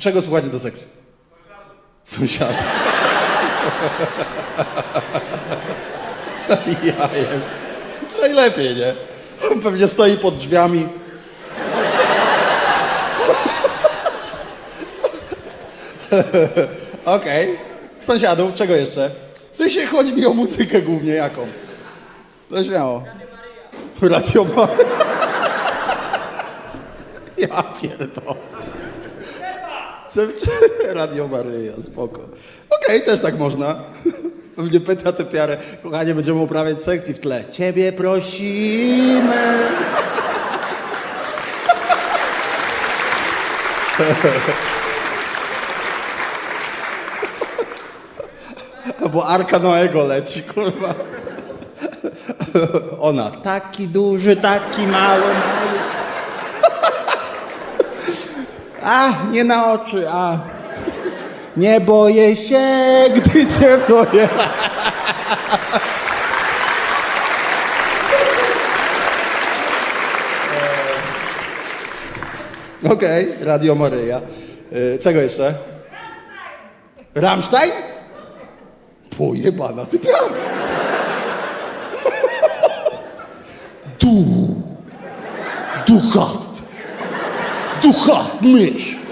Czego słuchacie do seksu? Sąsiadów. Jajem. Najlepiej, nie? On pewnie stoi pod drzwiami. Okej. Sąsiadów, czego jeszcze? W sensie chodzi mi o muzykę głównie jaką. To śmiało. Radio Maryja. Ja pierdolę. Radio Maryja, spoko. Okej, też tak można. Pewnie pyta tę piarę, kochanie, będziemy uprawiać seks i w tle. Ciebie prosimy. Bo Arka Noego leci, kurwa. Ona, taki duży, taki mały, mały. A, nie na oczy, a. Nie boję się, gdy cię boję. Okej, Radio Maryja. Y, Czego jeszcze? Rammstein? Pojebana ty piara. Du. Du Tu rasmes!